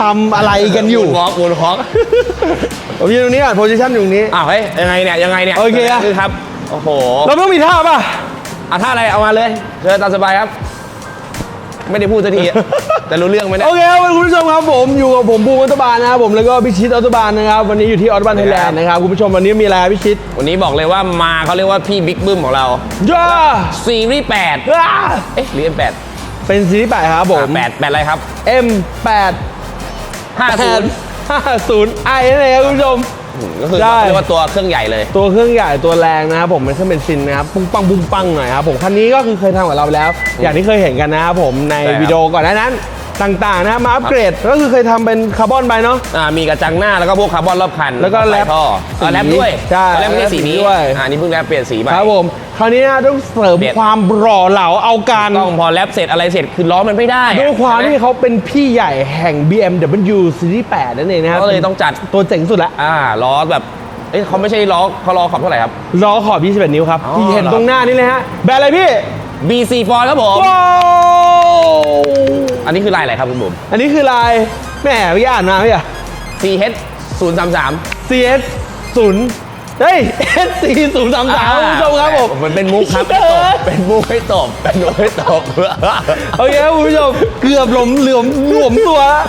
ทำอะไรกันอยู่วอล์กวนวอล์กผมยืนตรงนี้ก่อนโพซิชันอยู่ตรงนี้ อ้าวเฮ้ยยังไงเนี่ยยังไงเนี่ยโอเคอะคือครับโอ้โหเราต้องมีท่าป่ะอะท่าอะไรเอามาเลยเชิญตามสบายครับ ไม่ได้พูดสักทีอะแต่รู้เรื่องไหมเนี่ยโอเคครับคุณผู้ชมครับผมอยู่กับผมบูมอัตบานนะครับผมแล้วก็พิชิตอัตบานนะครับ วันนี้อยู่ที่อัตบานไทยแลนด์นะครับคุณผู้ชมวันนี้มีอะไรครับพิชิต วันนี้บอกเลยว่ามาเขาเรียกว่าพี่บิ๊กบึ้มของเราย่าซีรีส์แปดย่าเอ๊ะหรือเอ็มแปดเป็นซีรีส์แปดครับผมแปดแปดอะไรครับ M8 ห้าศูนย์ 50 i นั่นเองครับคุณผู้ชม ก็คือได้ เรียกว่าตัวเครื่องใหญ่เลย ตัวเครื่องใหญ่ตัวแรงนะครับผมเป็นเครื่องเบนซินนะครับปุ้งปังปุ้งปังหน่อยครับผมคันนี้ก็คือเคยทำกับเราไปแล้ว อย่างที่เคยเห็นกันนะครับผมในใช่ครับวิดีโอก่อนหน้านั้นต่างๆนะครับมาอัปเกรดก็คือเคยทำเป็นคาร์บอนไปเนาะ อ่ามีกระจังหน้าแล้วก็พวกคาร์บอนรอบคันแล้วก็ไฟแรปท่อสีอ่าแรปด้วยใช่ตอนแรกไม่ใช่สีนี้ด้วย อ่านี่เพิ่งแรปเปลี่ยนสีไป ครับผม คราวนี้นะต้องเสริมเปลี่ยน ความหล่อเหลาเอาการ ต้องพอแรปเสร็จอะไรเสร็จคือล้อมันไม่ได้อะด้วยความใช่ที่ไห เขาเป็นพี่ใหญ่แห่ง BMW Series 8นั่นเองนะครับก็เลยต้องจัด ตัวเจ๋งสุดละอ่าล้อแบบเอ้ยเขาไม่ใช่ล้อเขาล้อขอบเท่าไหร่ครับ ล้อขอบ 21 นิ้วครับ อ๋อ ที่เห็นเหรอตรงหน้านี่เลยฮะ แบรนด์อะไรพี่ BC Ford ครับผม ว้าว อันนี้คือลายอะไรครับคุณบุ๋ม อันนี้คือลายแหมพี่อ่านมาพี่อะ CH 0 3 3 CS 0 เฮ้ย SC 0 3 3 คุณผู้ชมครับผม มันเป็นมุกครับไม่ตบเป็นมุกไม่ตบเป็นมุกไม่ตบโอเคครับคุณผู้ชม เกือบหลมเหลื่อมหลวมตัวแล้ว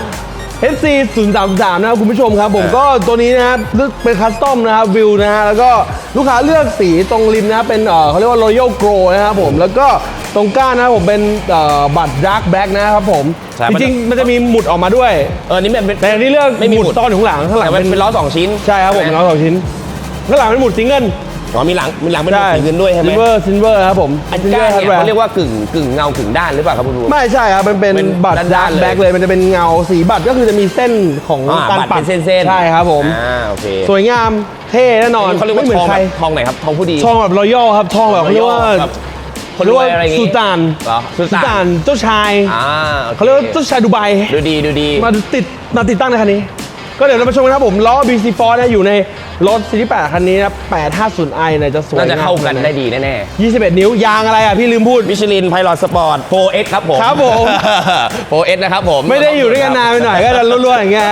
SC 0 3 3 นะครับคุณผู้ชมครับ ผมเออก็ตัวนี้นะครับเป็นคัสตอมนะครับวิวนะฮะแล้วก็ลูกค้าเลือกสีตรงริมนะครับเป็นเอ่อเขาเรียกว่า Royal Grow นะครับผมแล้วก็ตรงก้านนะครับผมเป็นเอ่อบัตร Dark Black นะครับผมใช่จมันริงๆ มันจะมีหมุดออกมาด้วย เออนี่แบบเป็นแต่อย่างที่เลือกไม่มีหหมุมุดดซ่อนอยู่ข้างหลังข้างหลังแต่มันเป็นล้อสองชิ้น ใช่ครับผมไหล้อสองชิ้น ข้างหลังเป็นหมุดซิงเกิลอ๋อมีหลังมีหลังเป็นหมุดสีเงินด้วยใช่ไหมซิลเวอร์ซิลเวอร์ครับผมอันซิลก้าเวอนร์เนี่ยเขาเรียกว่ากึ่งกึ่งเงากึ่งด้านหรือเปล่าครับคุณบุ๋มไม่ใช่ครับมันเป็นเป็นบัตรด้าดานร์ๆกแบ็กเลยเลยมันจะเป็นเงาสีบัตรก็คือจะมีเส้นของอ่าการบัตรปัเป็ดนเส้นๆใช่ครับผม อ่าโอเคสวยงามเท่แน่นอนเขาเรียกว่าไม่เหมืทอองนใครแบบทองไหนครับทองผู้ดีทองแบบรอยัลครับทองแบบเขาเรียกว่าแบบคนเขาเรียกรวยว่าอะไรอย่างงี้สุตานเหรอสุสุตานตานเจ้าชายอ่าโอคเขาเรียกว่าเจ้าชายดูไบ ดูดีดูดี มาติดมาติดตั้งในคันนี้ ก็เดี๋ยวเรามาชมกันครับผมล้อ BC Force เนี่ยอยู่ใน รถซีรีส์8คันนี้นะ 850i เนี่ยจะสวยน่าจะเข้ากันมได้ดีแน่21 นิ้วยางอะไรอะ พี่ลืมพูด ๆมิชลินไพลอตสปอร์ต 4S ครับผมครับผม 4S นะครับผม ไม่ได้อยู่ด้วยกันนานไปหน่อยก็จะรั่วๆอย่างเงี้ย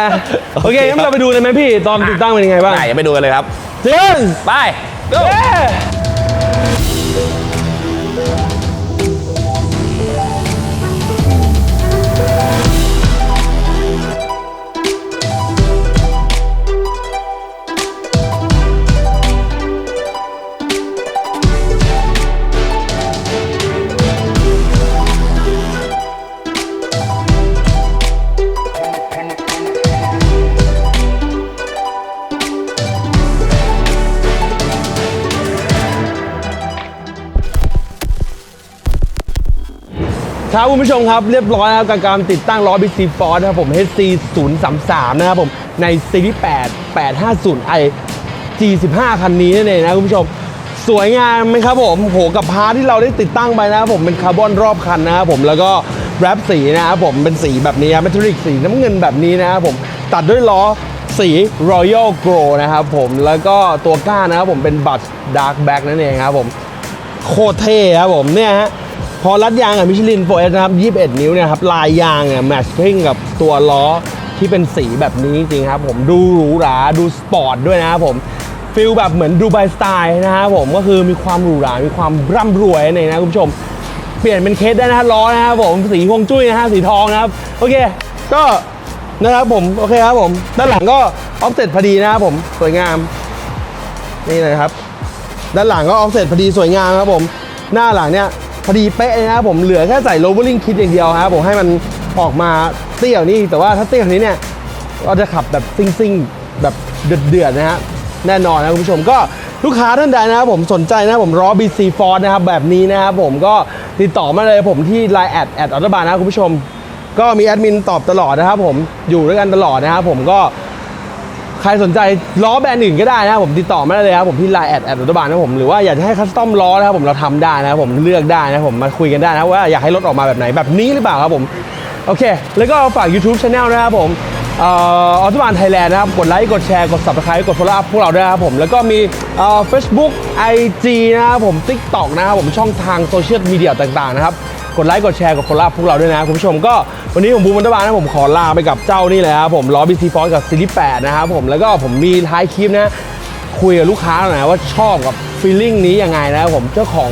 โอเคงั้นเราไปดูเลยไหมพี่ตอนติดตั้งเป็นยังไงบ้างได้อย่าไปดูกันเลยครับจริงไป go เย้ ครับคุณผู้ชมครับเรียบร้อยแล้วกับการติดตั้งล้อ BC Force นะครับผม HC 0 3 3นะครับผม ในซีรีส์8 850i G15 คันนี้นั่นเองนะคุณผู้ชม สวยงามไหมครับผมโหกับพาร์ทที่เราได้ติดตั้งไปนะครับผมเป็นคาร์บอนรอบคันนะครับผมแล้วก็แรปสีนะครับผมเป็นสีแบบนี้ครับเมทัลลิกสีน้ำเงินแบบนี้นะครับผมตัดด้วยล้อสี Royal Grow นะครับผมแล้วก็ตัวก้านนะครับผมเป็นบัต Dark Black นั่นเองครับผมโคตรเท่ครับผมเนี่ยฮะ พอรัดยางกับมิชลินโฟเอสนะครับ 21 นิ้วเนี่ยครับลายยางเนี่ยแมทช์พิ้งกับตัวล้อที่เป็นสีแบบนี้จริงครับผมดูหรูหราดูสปอร์ตด้วยนะครับผมฟิลแบบเหมือนดูไบสไตล์นะครับผมก็คือมีความหรูหรา มีความร่ำรวยนั่นนะคุณผู้ชม เปลี่ยนเป็นเคสได้นะล้อนะครับผมสีฮวงจุ้ยนะฮะสีทองนะครับ โอเค ก็นะครับผม โอเคครับผม ด้านหลังก็ออฟเซ็ตพอดีนะครับผมสวยงาม นี่เลยครับ ด้านหลังก็ออฟเซ็ตพอดีสวยงามครับผม หน้าหลังเนี่ย พอดีเป๊ะเลยนะครับผมเหลือแค่ใส่โลเวอร์ลิงคิดอย่างเดียวครับผมให้มันออกมาเตี้ยวนี้แต่ว่าถ้าเตี้ยวนี้เนี่ยก็จะขับแบบซิ่งซิงๆแบบเดือดๆนะฮะแน่นอนนะคุณผู้ชมก็ลูกค้าท่านใดนะครับผมสนใจนะครับผมรอ BC Ford นะครับแบบนี้นะครับผมก็ติดต่อมาเลยผมที่ Line แอดแอดอัลตบานนะครับคุณผู้ชม ก็มีแอดมินตอบตลอดนะครับผมอยู่ด้วยกันตลอดนะครับผมก็ ใครสนใจล้อแบรนด์อื่นก็ได้นะผมติดต่อมาได้เลยครับผมที่ไลน์แอดแอดรัฐบาลนะผมหรือว่าอยากจะให้คัสตอมล้อนะครับผมเราทำได้นะครับผมเลือกได้นะผมมาคุยกันได้นะว่าอยากให้รถออกมาแบบไหนแบบนี้หรือเปล่าครับผมโอเค แล้วก็ฝาก YouTube c h anel นะครับผมออรัฐบาลไทยแลนด์นะครับ กดไลค์ กดแชร์ กด Subscribe กด Follow up พวกเราด้วยครับผม แล้วก็มีเอ่อ Facebook IG นะครับผม TikTok นะครับผม ช่องทางโซเชียลมีเดียต่างๆนะครับ กดไลค์กดแชร์กด follow พวกเราด้วยนะคุณผู้ชมก็วันนี้ผมบูมมันตบานนะผมขอลาไปกับเจ้านี่เลยครับผมล้อบีซีฟอกับซีรีส์8นะครับผมแล้วก็ผมมีท้ายคลิปนะคุยกับลูกค้าหน่อยนะว่าชอบกับฟีลลิ่งนี้ยังไงนะครับผมเจ้าของ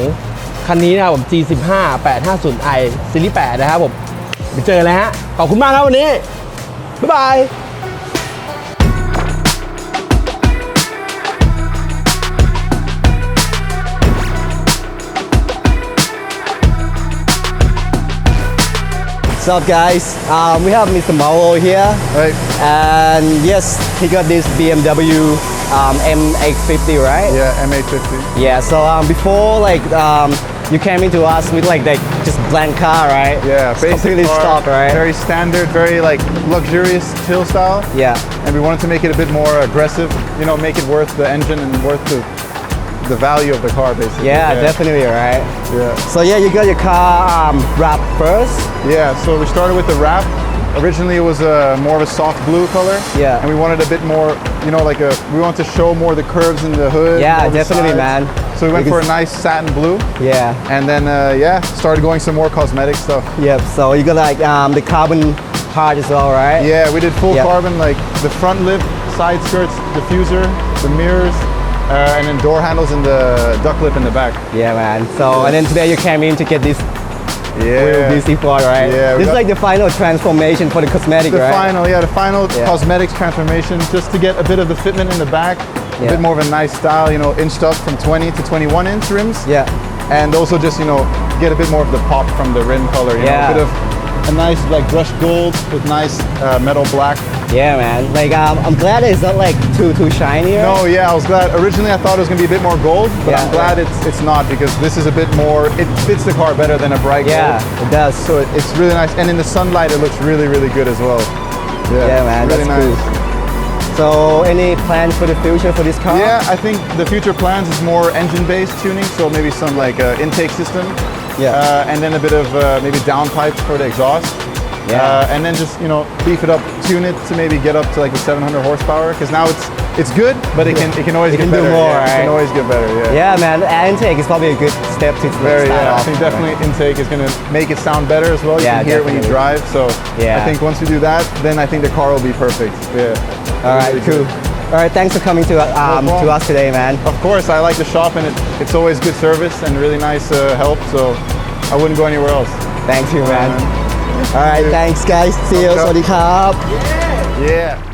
คันนี้นะครับผม G15 850i ซีรีส์8นะครับผมไปเจอเลยฮะขอบคุณมากครับวันนี้บ๊ายบาย What's up, guys? Um, we have Mr. Mauro here, Right. and yes, he got this BMW um, M850, right? Yeah, M850. Yeah. So um, before, like, um, you came into us with like that just blank car, right? Yeah, It's basic completely car, stock, right? Very standard, very like luxurious chill style. yeah. And we wanted to make it a bit more aggressive, you know, make it worth the engine and worth the the value of the car, basically. Yeah, definitely, right? Yeah. So yeah, you got your car um, wrapped first. Yeah. So we started with the wrap. Originally, it was a more of a soft blue color. Yeah. And we wanted a bit more, you know, like a. We wanted to show more the curves in the hood. Yeah, definitely, man. So we went You for a nice satin blue, Yeah. and then uh, yeah, started going some more cosmetic stuff. Yep. So you got like um, the carbon part as well, right? Yeah, we did full Yeah. carbon, like the front lip, side skirts, diffuser, the mirrors, uh, and then door handles and the duck lip in the back. Yeah, man. So and then today you came in to get this Yeah. BC4, right? Yeah, This is like the final transformation for the cosmetic, The right? final, yeah, the final Yeah. cosmetics transformation, just to get a bit of the fitment in the back, a bit more of a nice style, you know, inched up from 20 to 21 inch rims. Yeah. And also just, you know, get a bit more of the pop from the rim color, you know, Yeah. a bit of a nice like brushed gold with nice uh, metal black. Yeah, man. Like um, I'm glad it's not like too too shiny. right? No, yeah, I was glad. Originally, I thought it was gonna be a bit more gold, but Yeah, I'm glad it's it's not because this is a bit more. It fits the car better than a bright Yeah, gold. it does. So it, it's really nice, and in the sunlight, it looks really, really good as well. Yeah, Yeah, man, really that's nice. cool. So any plans for the future for this car? Yeah, I think the future plans is more engine-based tuning, so maybe some like uh, intake system, Yeah. uh, and then a bit of uh, maybe downpipes for the exhaust. Yeah. Uh, and then just you know beef it up, tune it to maybe get up to like the 700 horsepower. Because now it's it's good, but it can it can always It get can do better. more, yeah, It right? can always get better. Yeah. Yeah, man. Intake is probably a good step to Very, start yeah. I off. think definitely intake is going to make it sound better as well. You Yeah, can hear it when you drive. So Yeah. I think once we do that, then I think the car will be perfect. Yeah. All right, Really cool. good. All right, thanks for coming to, uh, um, no to us today, man. Of course, I like the shop and it, it's always good service and really nice uh, help, so I wouldn't go anywhere else. Thank you, man. All right, thanks, guys. See you. สวัสดีครับ Yeah.